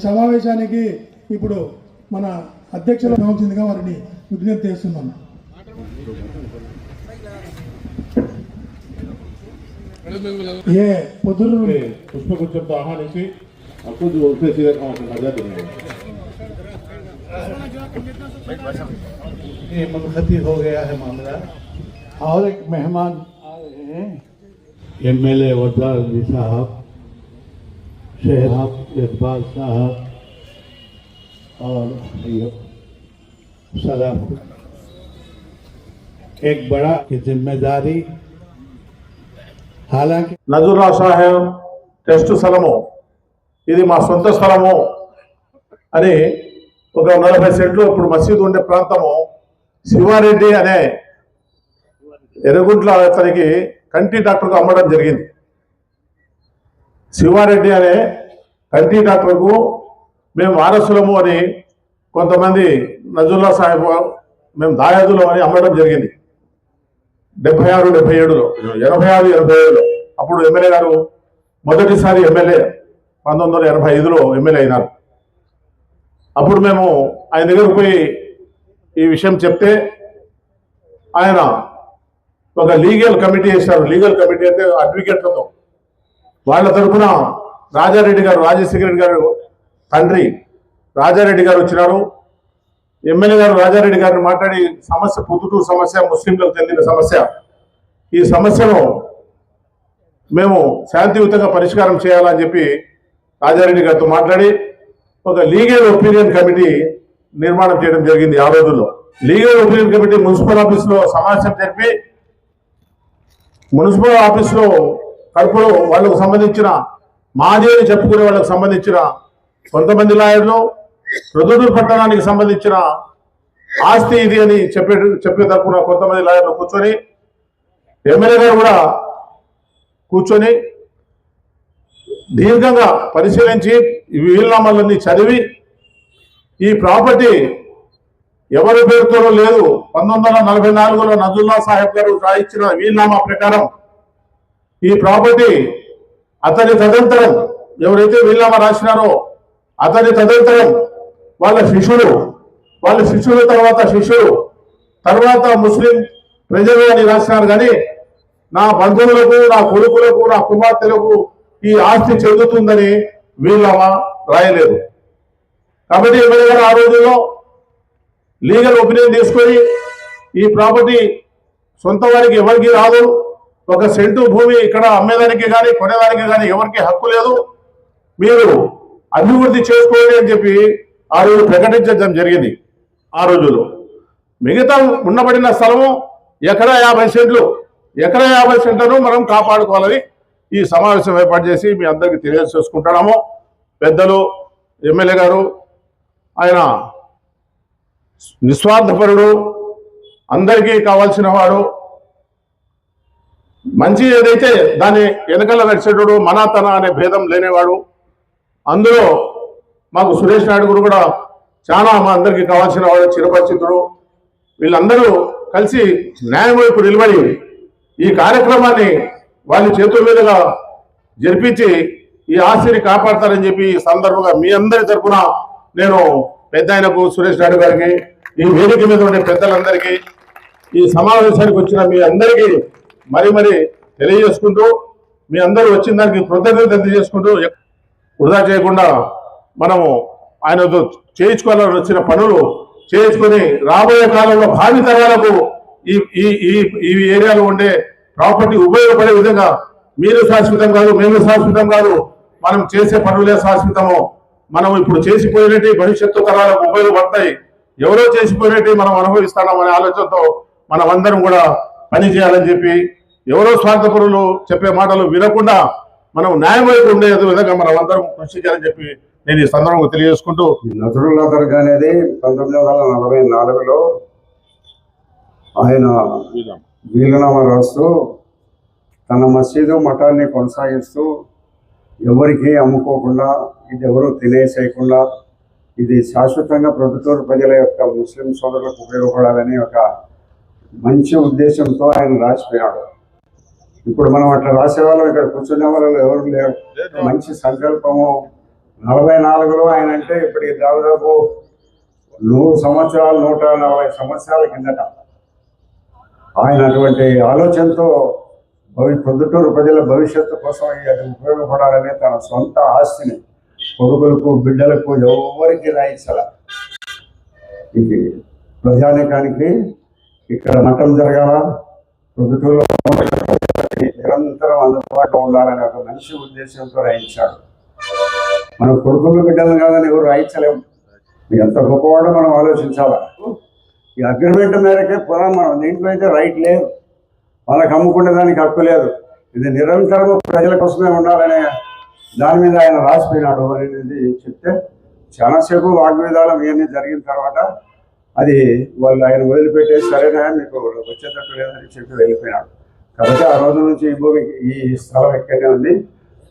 సమావేశానికి ఇప్పుడు మన అధ్యక్షులు కావాల్సిందిగా వారిని విజ్ఞప్తి చేస్తున్నాను ఏ పొద్దురు పుష్పగుచ్చంతో ఆహ్వానించి అప్పుడు ये मनखती हो गया है मामला और एक मेहमान आ रहे हैं M L A Wadla Ali Sahab Shahrab Iqbal साहब और ये सदर एक बड़ा की जिम्मेदारी हालांकि నజురా సాహెబ్ టెస్ట్ స్థలము ఇది మా సొంత స్థలము అని ఒక నలభై సెంట్లు ఇప్పుడు మసీదు ఉండే ప్రాంతము శివారెడ్డి అనే ఎర్రగుంట్ల అతనికి కంటి డాక్టర్కు అమ్మడం జరిగింది. శివారెడ్డి అనే కంటి డాక్టర్కు మేము వారసులము అని కొంతమంది నజుల్లా సాహెబ్ మేము దాయాదులం అని అమ్మడం జరిగింది. డెబ్బై ఆరు డెబ్బై ఏడులో ఎనభై ఆరు ఎనభై ఏడులో అప్పుడు ఎమ్మెల్యే గారు మొదటిసారి ఎమ్మెల్యే పంతొమ్మిది వందల ఎనభై ఐదులో ఎమ్మెల్యే అయినారు. అప్పుడు మేము ఆయన దగ్గరకు పోయి ఈ విషయం చెప్తే ఆయన ఒక లీగల్ కమిటీ వేశారు. లీగల్ కమిటీ అంటే అడ్వకేట్లతో. వాళ్ళ తరఫున రాజారెడ్డి గారు రాజశేఖర రెడ్డి గారు తండ్రి రాజారెడ్డి గారు వచ్చినారు. ఎమ్మెల్యే గారు రాజారెడ్డి గారిని మాట్లాడి సమస్య పొద్దుటూరు సమస్య ముస్లింలకు చెందిన సమస్య. ఈ సమస్యను మేము శాంతియుతంగా పరిష్కారం చేయాలని చెప్పి రాజారెడ్డి గారితో మాట్లాడి ఒక లీగల్ ఒపీనియన్ కమిటీ నిర్మాణం చేయడం జరిగింది ఆ రోజుల్లో. లీగల్ ఒపీనియన్ కమిటీ మున్సిపల్ ఆఫీస్లో సమావేశం జరిపి మున్సిపల్ ఆఫీస్లో కడుపులో వాళ్ళకు సంబంధించిన మాదేవి చెప్పుకునే వాళ్ళకు సంబంధించిన కొంతమంది లాయర్లు రుదుటూరు పట్టణానికి సంబంధించిన ఆస్తి ఇది అని చెప్పే చెప్పే తరపున కొంతమంది లాయర్లు కూర్చొని ఎమ్మెల్యే గారు కూడా కూర్చొని దీర్ఘంగా పరిశీలించి వీలునామాలన్నీ చదివి ఈ ప్రాపర్టీ ఎవరి పేరుతోనూ లేదు. పంతొమ్మిది వందల నలభై నాలుగులో నజుల్లా సాహెబ్ గారు రాయించిన వీలునామా ప్రకారం ఈ ప్రాపర్టీ అతని తదంతరం ఎవరైతే వీలునామా రాసినారో అతని తదంతరం వాళ్ళ శిష్యుడు వాళ్ళ శిష్యుల తర్వాత శిష్యుడు తర్వాత ముస్లిం ప్రజలు అని రాసినారు. కానీ నా బంధువులకు నా కొడుకులకు నా కుమార్తెలకు ఈ ఆస్తి చెందుతుందని వీళ్ళమా రాయలేదు. కాబట్టి ఎమ్మెల్యే గారు ఆ రోజుల్లో లీగల్ ఒపీనియన్ తీసుకొని ఈ ప్రాపర్టీ సొంత వారికి ఎవరికి రాదు. ఒక సెంటు భూమి ఇక్కడ అమ్మేదానికి కానీ కొనేదానికి కానీ ఎవరికి హక్కు లేదు. మీరు అభివృద్ధి చేసుకోండి అని చెప్పి ఆ రోజు ప్రకటించడం జరిగింది. ఆ రోజుల్లో మిగతా ఉండబడిన స్థలము ఎకరా యాభై సెంట్లు. ఎకరా యాభై సెంట్లను మనం కాపాడుకోవాలని ఈ సమావేశం ఏర్పాటు చేసి మీ అందరికీ తెలియజేసుకుంటున్నాము. పెద్దలు ఎమ్మెల్యే గారు ఆయన నిస్వార్థపరుడు అందరికీ కావాల్సిన వాడు. మంచి ఏదైతే దాని వెనకల నడిచేటోడు మనాతన అనే భేదం లేనివాడు. అందులో మాకు సురేష్ నాయుడు గారు కూడా చాలా మా అందరికీ కావాల్సిన వాడు చిరపరిచితుడు. వీళ్ళందరూ కలిసి న్యాయం వైపు నిలబడి ఈ కార్యక్రమాన్ని వాళ్ళ చేతుల మీదుగా జరిపించి ఈ ఆస్తిని కాపాడతారని చెప్పి ఈ సందర్భంగా మీ అందరి తరఫున నేను పెద్ద ఆయనకు సురేష్ నాయుడు గారికి ఈ వేదిక మీద ఉండే పెద్దలందరికీ ఈ సమావేశానికి వచ్చిన మీ అందరికీ మరి మరి తెలియజేసుకుంటూ మీ అందరూ వచ్చిన దానికి కృతజ్ఞత తెలియజేసుకుంటూ వృధా చేయకుండా మనము ఆయనతో చేయించుకోవాలని వచ్చిన పనులు చేయించుకొని రాబోయే కాలంలో భావి తరాలకు ఈ ఈ ఈ ఈ ఏరియాలో ఉండే ప్రాపర్టీ ఉపయోగపడే విధంగా మీరు శాశ్వతం కాదు మేము శాశ్వతం కాదు మనం చేసే పనులే శాశ్వతము. మనం ఇప్పుడు చేసిపోయినట్టు భవిష్యత్తు తరాలకు ఉపయోగపడతాయి ఎవరో చేసిపోయినట్టు మనం అనుభవిస్తాం అనే ఆలోచనతో మనం అందరం కూడా పని చేయాలని చెప్పి ఎవరో స్వార్థపరులు చెప్పే మాటలు వినకుండా మనం న్యాయం వైపు ఉండే విధంగా మనం అందరం కృషి చేయాలని చెప్పి నేను ఈ సందర్భంగా తెలియజేసుకుంటూ నజరుల్లా దర్గా అనేది పంతొమ్మిది వందల నలభై నాలుగులో ఆయన వీలునామా రాస్తూ తన మసీదు మఠాన్ని కొనసాగిస్తూ ఎవరికి అమ్ముకోకుండా ఇది ఎవరు తినేసేయకుండా ఇది శాశ్వతంగా ప్రభుత్వ ప్రజల యొక్క ముస్లిం సోదరులకు ఉపయోగపడాలని ఒక మంచి ఉద్దేశంతో ఆయన రాసిపోయాడు. ఇప్పుడు మనం అట్లా రాసేవాళ్ళం ఇక్కడ కూర్చునే వాళ్ళు ఎవరు లేరు. మంచి సంకల్పము. నలభై నాలుగులో ఆయన అంటే ఇప్పటికి దాదాపు నూరు సంవత్సరాలు నూట నలభై సంవత్సరాల కిందట ఆయన అటువంటి ఆలోచనతో భవి ప్రొద్దుటూరు ప్రజల భవిష్యత్తు కోసం అది ఉపయోగపడాలని తన సొంత ఆస్తిని కొడుకులకు బిడ్డలకు ఎవరికి రాయించాల? ఇది ప్రజానికానికి ఇక్కడ మఠం జరగాల? పొద్దుటూరులో నిరంతరం అందుబాటులో ఉండాలని ఒక మంచి ఉద్దేశంతో రాయించాడు. మనం కొడుకులు బిడ్డలను కాదని ఎవరు రాయించలేము. ఎంత గొప్పవాడో మనం ఆలోచించాలా? ఈ అగ్రిమెంట్ మేరకే పొలం మనం. దీంట్లో అయితే రైట్ లేదు. వాళ్ళకి అమ్ముకునే దానికి హక్కు లేదు. ఇది నిరంతరం ప్రజల కోసమే ఉండాలనే దాని మీద ఆయన రాసిపోయినాడు. అనేది చెప్తే చాలాసేపు వాగ్విధానం ఇవన్నీ జరిగిన తర్వాత అది వాళ్ళు ఆయన వదిలిపెట్టేసి సరేనా మీకు వచ్చేటట్టు లేదని చెప్పి వెళ్ళిపోయినాడు. కాబట్టి ఆ రోజు నుంచి ఈ భూమికి ఈ స్థలం ఎక్కడే ఉంది.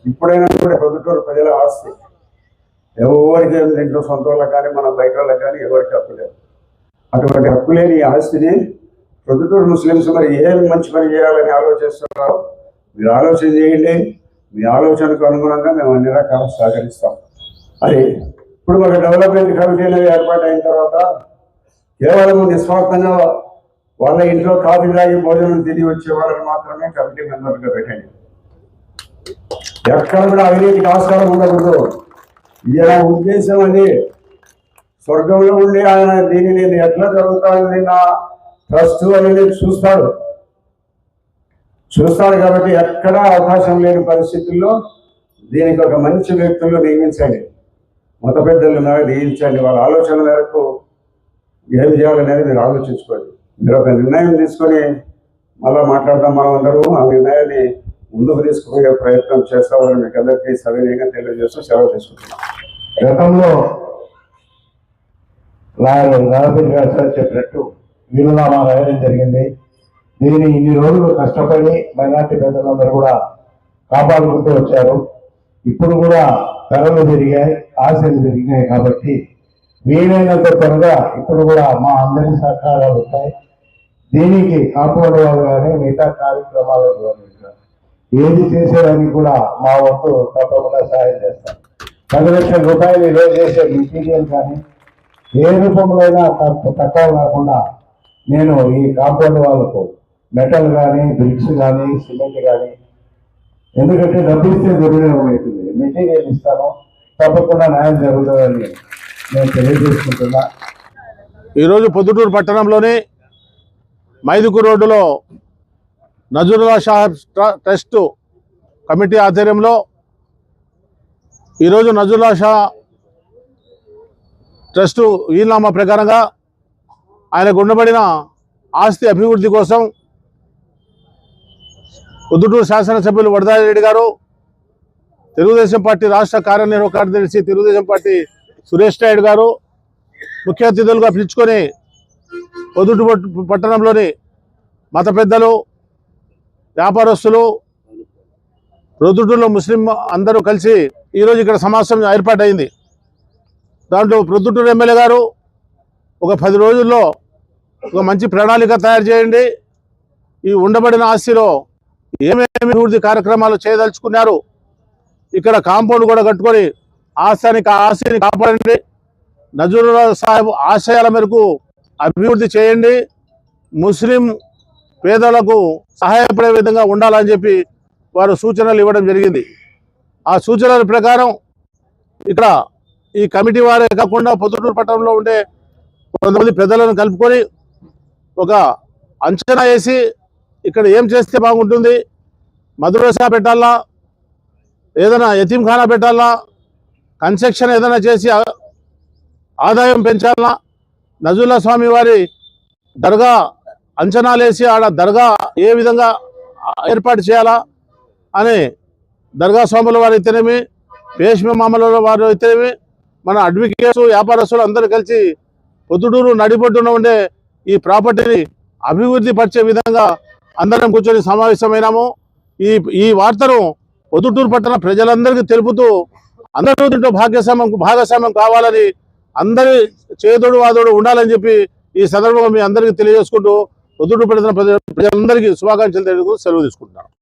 ఇప్పుడైనా కూడా పొద్దుటూరు ప్రజల ఆస్తి. ఎవరికి దీంట్లో సొంత వాళ్ళకి కానీ మన బయట వాళ్ళకి కానీ ఎవరికి హక్కు లేదు. అటువంటి హక్కు లేని ఆస్తిని ప్రొద్దుటూరు ముస్లిమ్స్ మరి ఏ మంచి పని చేయాలని ఆలోచిస్తున్నారు మీరు ఆలోచన చేయండి. మీ ఆలోచనకు అనుగుణంగా మేము అన్ని రకాల సహకరిస్తాం. అది ఇప్పుడు ఒక డెవలప్మెంట్ కమిటీ అనేది ఏర్పాటు అయిన తర్వాత కేవలం నిస్వార్థంగా వాళ్ళ ఇంట్లో కాఫీ తాగి భోజనం తిని వచ్చే వాళ్ళని మాత్రమే కమిటీ మెంబర్గా పెట్టండి. ఎక్కడ కూడా అవినీతికి ఆస్కారం ఉండకూడదు. ఈయన ఉద్దేశం అది స్వర్గంలో ఉండి ఆయన దీన్ని నేను ఎట్లా జరుగుతానని నా ట్రస్ట్ అనేది చూస్తాడు చూస్తాడు కాబట్టి ఎక్కడా అవకాశం లేని పరిస్థితుల్లో దీనికి ఒక మంచి వ్యక్తులు నియమించండి. మత పెద్దలు నియమించండి. వాళ్ళ ఆలోచన మేరకు ఏం చేయాలనేది మీరు ఆలోచించుకోండి. మీరు ఒక నిర్ణయం తీసుకొని మళ్ళా మాట్లాడదాం మనం అందరూ. ఆ నిర్ణయాన్ని ముందుకు తీసుకుపోయే ప్రయత్నం చేస్తామని మీకు అందరికీ సవినయంగా తెలియజేస్తూ సెలవు తీసుకుంటున్నాం. గతంలో లాయర్ నరసింహ గారు సార్ చెప్పినట్టు వీలునామా రాయడం జరిగింది. దీన్ని ఇన్ని రోజులు కష్టపడి మైనార్టీ పెద్దలందరూ కూడా కాపాడుకుంటూ వచ్చారు. ఇప్పుడు కూడా ధరలు పెరిగాయి ఆశలు పెరిగినాయి కాబట్టి వీలైనంత త్వరగా ఇప్పుడు కూడా మా అందరి సహకారాలు ఉంటాయి దీనికి కాపాడు వాళ్ళు కానీ మిగతా కార్యక్రమాలు కానీ ఏది చేసేదానికి కూడా మా వంతు తప్పకుండా సహాయం చేస్తాం పది లక్షల రూపాయలు ఈరోజు చేసే మెటీరియల్ కానీ ఏ రూపంలో అయినా తక్కువ కాకుండా నేను ఈ కాంపౌండ్ వాళ్ళకు మెటల్ కానీ బ్రిక్స్ కానీ సిమెంట్ కానీ ఎందుకంటే డబ్బు ఇస్తే దుర్వినియోగం అవుతుంది మెటీరియల్ ఇస్తాను. తప్పకుండా న్యాయం జరుగుతుందని నేను తెలియజేసుకుంటున్నా. ఈరోజు పొద్దుటూరు పట్టణంలోని మైదుకు రోడ్డులో నజరుల్లా షాహెబ్ ట్రస్ట్ కమిటీ ఆధ్వర్యంలో ఈరోజు నజరుల్లా షా ట్రస్టు వీలునామా ప్రకారంగా ఆయనకు ఉండబడిన ఆస్తి అభివృద్ధి కోసం పొద్దుటూరు శాసనసభ్యులు వడదారెడ్డి గారు తెలుగుదేశం పార్టీ రాష్ట్ర కార్యనిర్వాహక కార్యదర్శి తెలుగుదేశం పార్టీ సురేష్ నాయుడు గారు ముఖ్య అతిథులుగా పిలుచుకొని పొద్దుటు పట్టణంలోని మత పెద్దలు వ్యాపారస్తులు ప్రొద్దుటూరులో ముస్లిం అందరూ కలిసి ఈరోజు ఇక్కడ సమావేశం ఏర్పాటైంది. దాంట్లో ప్రొద్దుటూరు ఎమ్మెల్యే గారు ఒక పది రోజుల్లో ఒక మంచి ప్రణాళిక తయారు చేయండి. ఈ ఉండబడిన ఆస్తిలో ఏమేమి అభివృద్ధి కార్యక్రమాలు చేయదలుచుకున్నారు ఇక్కడ కాంపౌండ్ కూడా కట్టుకొని ఆస్థానికి ఆస్తిని కాపాడండి. నజరుల్లా సాహెబ్ ఆశయాల మేరకు అభివృద్ధి చేయండి. ముస్లిం పేదలకు సహాయపడే విధంగా ఉండాలని చెప్పి వారు సూచనలు ఇవ్వడం జరిగింది. ఆ సూచనల ప్రకారం ఇక్కడ ఈ కమిటీ వారే కాకుండా పొద్దుటూరు పట్టణంలో ఉండే కొంతమంది పెద్దలను కలుపుకొని ఒక అంచనా వేసి ఇక్కడ ఏం చేస్తే బాగుంటుంది? మధురసా పెట్టాలా? ఏదైనా యతీంఖానా పెట్టాలా? కన్స్ట్రక్షన్ ఏదైనా చేసి ఆదాయం పెంచాలా? నజుల్లా స్వామి వారి దర్గా అంచనాలేసి ఆడ దర్గా ఏ విధంగా ఏర్పాటు చేయాలా అని దర్గా స్వాముల వారు అయితేనేమి పేష్మ మామల వారు అయితేనేమి మన అడ్వకేట్స్ వ్యాపారస్తులు అందరూ కలిసి పొద్దుటూరు నడిపొట్టున ఉండే ఈ ప్రాపర్టీని అభివృద్ధి పరిచే విధంగా అందరం కూర్చొని సమావేశమైనాము. ఈ ఈ వార్తను పొద్దుటూరు పట్టణ ప్రజలందరికీ తెలుపుతూ అందరూ దీంట్లో భాగ్యస్వామ్యం భాగస్వామ్యం కావాలని అందరి చేదోడు వాదోడు ఉండాలని చెప్పి ఈ సందర్భంగా మీ అందరికీ తెలియజేసుకుంటూ పొద్దుటూరు పట్టణ ప్రజలందరికీ శుభాకాంక్షలు తెలియదు సెలవు తీసుకుంటున్నాను.